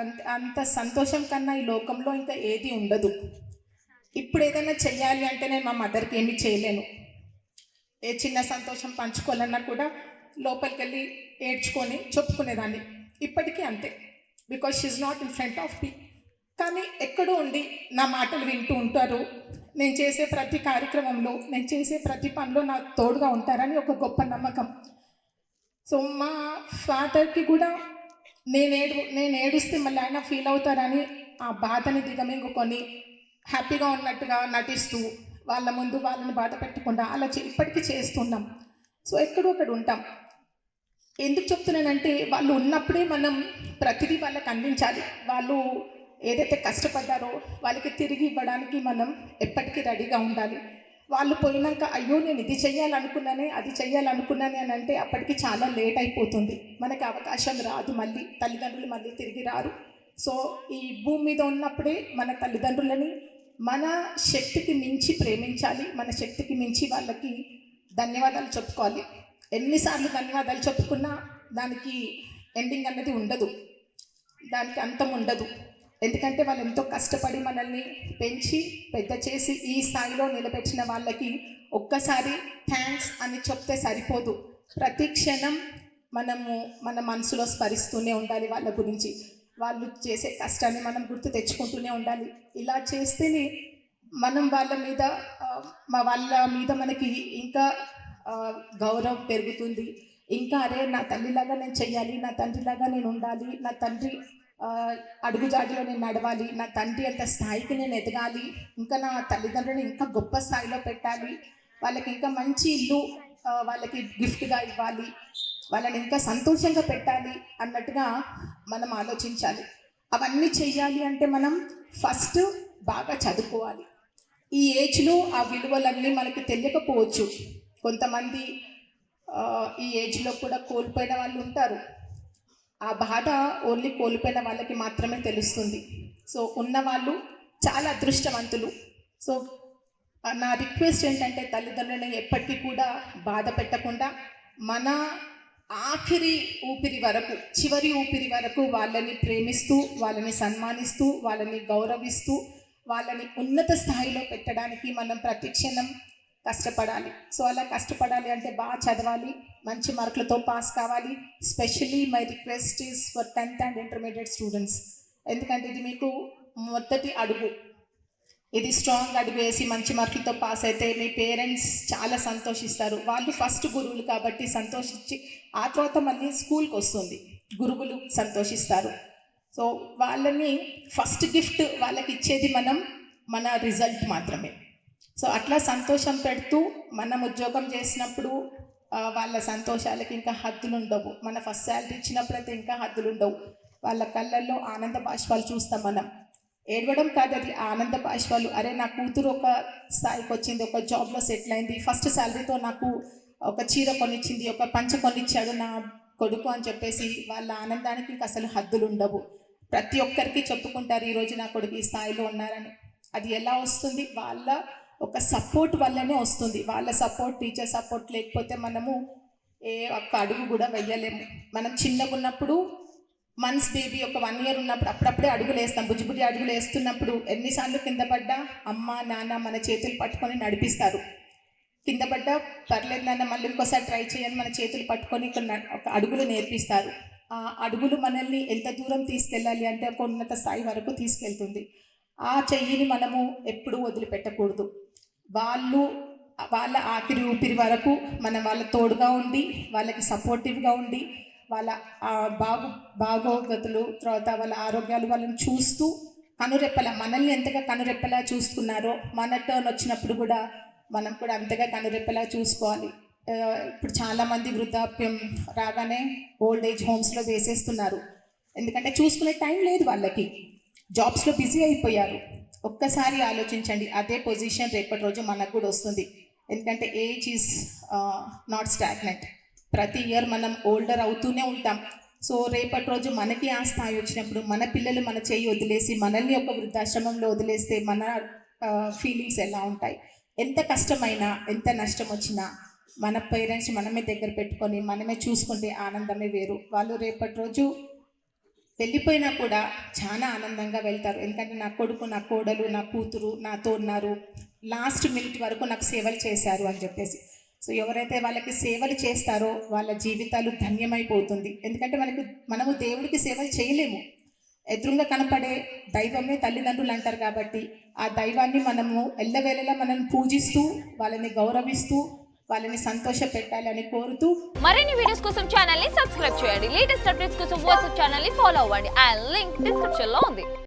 అంత- అంత సంతోషం కన్నా ఈ లోకంలో ఇంకా ఏది ఉండదు. ఇప్పుడు ఏదైనా చెయ్యాలి అంటే నేను మా మదర్కి ఏమీ చేయలేను. ఏ చిన్న సంతోషం పంచుకోవాలన్నా కూడా లోపలికి వెళ్ళి ఏడ్చుకొని చెప్పుకునేదాన్ని. ఇప్పటికీ అంతే. Because she's not in front of me కానీ ఎక్కడో ఉండి నా మాటలు వింటూ ఉంటారు. నేను చేసే ప్రతి కార్యక్రమంలో నేను చేసే ప్రతి పనిలో నాకు తోడుగా ఉంటారని ఒక గొప్ప నమ్మకం. సో మా ఫాదర్కి కూడా నేనేడు నేను ఏడుస్తే మళ్ళీ ఆయన ఫీల్ అవుతారని ఆ బాధని దిగమింగుకొని హ్యాపీగా ఉన్నట్టుగా నటిస్తూ వాళ్ళ ముందు వాళ్ళని బాధ పెట్టకుండా అలా ఇప్పటికీ చేస్తున్నాం. సో ఎక్కడో అక్కడ ఉంటాం. ఎందుకు చెప్తున్నానంటే వాళ్ళు ఉన్నప్పుడే మనం ప్రతిదీ వాళ్ళకి అందించాలి. వాళ్ళు ఏదైతే కష్టపడ్డారో వాళ్ళకి తిరిగి ఇవ్వడానికి మనం ఎప్పటికీ రెడీగా ఉండాలి. వాళ్ళు పోయినాక అయ్యో నేను ఇది చేయాలనుకున్నానే అది చేయాలనుకున్నానే అని అంటే అప్పటికి చాలా లేట్ అయిపోతుంది. మనకి అవకాశం రాదు మళ్ళీ తల్లిదండ్రులు మళ్ళీ తిరిగి రారు. సో ఈ భూమి మీద ఉన్నప్పుడే మన తల్లిదండ్రులని మన శక్తికి మించి ప్రేమించాలి మన శక్తికి మించి వాళ్ళకి ధన్యవాదాలు చెప్పుకోవాలి. ఎన్నిసార్లు ధన్యవాదాలు చెప్పుకున్నా దానికి ఎండింగ్ అనేది ఉండదు. దానికి అంతం ఉండదు. ఎందుకంటే వాళ్ళు ఎంతో కష్టపడి మనల్ని పెంచి పెద్ద చేసి ఈ స్థాయిలో నిలబెట్టిన వాళ్ళకి ఒక్కసారి థ్యాంక్స్ అని చెప్తే సరిపోదు. ప్రతి క్షణం మనము మన మనసులో స్మరిస్తూనే ఉండాలి వాళ్ళ గురించి. వాళ్ళు చేసే కష్టాన్ని మనం గుర్తు తెచ్చుకుంటూనే ఉండాలి. ఇలా చేస్తేనే మనం వాళ్ళ మీద మా వాళ్ళ మీద మనకి ఇంకా గౌరవం పెరుగుతుంది. ఇంకా అరే నా తల్లిలాగా నేను చెయ్యాలి నా తండ్రిలాగా నేను ఉండాలి నా తండ్రి అడుగుజాడిలో నేను నడవాలి నా తండ్రి అంత స్థాయికి నేను ఎదగాలి ఇంకా నా తల్లిదండ్రులను ఇంకా గొప్ప స్థాయిలో పెట్టాలి వాళ్ళకి ఇంకా మంచి ఇల్లు వాళ్ళకి గిఫ్ట్గా ఇవ్వాలి వాళ్ళని ఇంకా సంతోషంగా పెట్టాలి అన్నట్టుగా మనం ఆలోచించాలి. అవన్నీ చేయాలి అంటే మనం ఫస్ట్ బాగా చదువుకోవాలి. ఈ ఏజ్లో ఆ విలువలన్నీ మనకి తెలియకపోవచ్చు. కొంతమంది ఈ ఏజ్లో కూడా కోల్పోయిన వాళ్ళు ఉంటారు. ఆ బాధ ఓన్లీ కోల్పోయిన వాళ్ళకి మాత్రమే తెలుస్తుంది. సో ఉన్నవాళ్ళు చాలా అదృష్టవంతులు. సో నా రిక్వెస్ట్ ఏంటంటే తల్లిదండ్రులను ఎప్పటికీ కూడా బాధ పెట్టకుండా మన ఆఖరి ఊపిరి వరకు చివరి ఊపిరి వరకు వాళ్ళని ప్రేమిస్తూ వాళ్ళని సన్మానిస్తూ వాళ్ళని గౌరవిస్తూ వాళ్ళని ఉన్నత స్థాయిలో పెట్టడానికి మనం ప్రతిక్షణం కష్టపడాలి. సో అలా కష్టపడాలి అంటే బాగా చదవాలి. మంచి మార్కులతో పాస్ కావాలి. Specially my request is for tenth and intermediate students ఎందుకంటే ఇది మీకు మొదటి అడుగు. ఇది స్ట్రాంగ్ అడుగు వేసి మంచి మార్కులతో పాస్ అయితే మీ పేరెంట్స్ చాలా సంతోషిస్తారు. వాళ్ళు ఫస్ట్ గురువులు కాబట్టి సంతోషించి ఆ తర్వాత మళ్ళీ స్కూల్కి వస్తుంది. గురువులు సంతోషిస్తారు. సో వాళ్ళని ఫస్ట్ గిఫ్ట్ వాళ్ళకి ఇచ్చేది మనం మన రిజల్ట్ మాత్రమే. సో అట్లా సంతోషం పెడుతూ మనం ఉద్యోగం చేసినప్పుడు వాళ్ళ సంతోషాలకి ఇంకా హద్దులు ఉండవు మన ఫస్ట్ శాలరీ ఇచ్చినప్పుడైతే ఇంకా హద్దులు ఉండవు వాళ్ళ కళ్ళల్లో ఆనంద బాష్పాలు చూస్తాం మనం. ఏడవడం కాదు అది ఆనంద బాష్పాలు. అరే నా కూతురు ఒక స్థాయికి వచ్చింది ఒక జాబ్లో సెటిల్ అయింది. ఫస్ట్ శాలరీతో నాకు ఒక చీర కొనిచ్చింది ఒక పంచ కొనిచ్చాడు నా కొడుకు అని చెప్పేసి వాళ్ళ ఆనందానికి ఇంకా అసలు హద్దులు ఉండవు ప్రతి ఒక్కరికి చెప్పుకుంటారు ఈరోజు నా కొడుకు ఈ స్థాయిలో ఉన్నారని. అది ఎలా వస్తుంది? వాళ్ళ ఒక సపోర్ట్ వల్లనే వస్తుంది. వాళ్ళ సపోర్ట్ టీచర్ సపోర్ట్ లేకపోతే మనము ఏ ఒక్క అడుగు కూడా వెయ్యలేము. మనం చిన్నగా ఉన్నప్పుడు మంత్స్ బేబీ ఒక వన్ ఇయర్ ఉన్నప్పుడు అప్పుడప్పుడే అడుగులు వేస్తాం. బుజ్జిబుజ్జి అడుగులు వేస్తున్నప్పుడు ఎన్నిసార్లు కింద పడ్డా అమ్మ నాన్న మన చేతులు పట్టుకొని నడిపిస్తారు. కింద పడ్డా పర్లేదు నాన్న మళ్ళీ ఇంకోసారి ట్రై చేయని మన చేతులు పట్టుకొని ఒక అడుగులు నేర్పిస్తారు. ఆ అడుగులు మనల్ని ఎంత దూరం తీసుకెళ్ళాలి అంటే ఒక ఉన్నత స్థాయి వరకు తీసుకెళ్తుంది. ఆ చెయ్యిని మనము ఎప్పుడూ వదిలిపెట్టకూడదు. వాళ్ళు వాళ్ళ ఆఖరి ఊపిరి వరకు మనం వాళ్ళ తోడుగా ఉండి వాళ్ళకి సపోర్టివ్గా ఉండి వాళ్ళ బాగు బాగోగతులు తర్వాత వాళ్ళ ఆరోగ్యాలు వాళ్ళని చూస్తూ కనురెప్పల మనల్ని ఎంతగా కనురెప్పలా చూసుకున్నారో మన టర్న్ వచ్చినప్పుడు కూడా మనం కూడా అంతగా కనురెప్పలా చూసుకోవాలి. ఇప్పుడు చాలామంది వృద్ధాప్యం రాగానే ఓల్డ్ ఏజ్ హోమ్స్లో వేసేస్తున్నారు. ఎందుకంటే చూసుకునే టైం లేదు వాళ్ళకి. జాబ్స్లో బిజీ అయిపోయారు. ఒక్కసారి ఆలోచించండి అదే పొజిషన్ రేపటి రోజు మనకు కూడా వస్తుంది. ఎందుకంటే ఏజ్ ఈజ్ నాట్ స్టాగ్నెంట్ ప్రతి ఇయర్ మనం ఓల్డర్ అవుతూనే ఉంటాం. సో రేపటి రోజు మనకి ఆ స్థాయి వచ్చినప్పుడు మన పిల్లలు మన చేయి వదిలేసి మనల్ని ఒక వృద్ధాశ్రమంలో వదిలేస్తే మన ఫీలింగ్స్ ఎలా ఉంటాయి? ఎంత కష్టమైనా ఎంత నష్టం వచ్చినా మన పేరెంట్స్ మనమే దగ్గర పెట్టుకొని మనమే చూసుకుంటే ఆనందమే వేరు. వాళ్ళు రేపటి రోజు వెళ్ళిపోయినా కూడా చాలా ఆనందంగా వెళ్తారు. ఎందుకంటే నా కొడుకు నా కోడలు నా కూతురు నాతో ఉన్నారు. లాస్ట్ మినిట్ వరకు నాకు సేవలు చేశారు అని చెప్పేసి. సో ఎవరైతే వాళ్ళకి సేవలు చేస్తారో వాళ్ళ జీవితాలు ధన్యమైపోతుంది. ఎందుకంటే మనకు మనము దేవుడికి సేవలు చేయలేము. ఎదురుగా కనపడే దైవమే తల్లిదండ్రులు అంటారు కాబట్టి ఆ దైవాన్ని మనము ఎల్లవేళలా మనం పూజిస్తూ వాళ్ళని గౌరవిస్తూ వాళ్ళని సంతోష పెట్టాలని కోరుతూ మరిన్ని వీడియోస్ కోసం ఛానల్ని సబ్స్క్రైబ్ చేయండి. లేటెస్ట్ అప్డేట్స్ కోసం వాట్సాప్ ఛానల్ని ఫాలో అవ్వండి. ఆ లింక్ డిస్క్రిప్షన్లో ఉంది.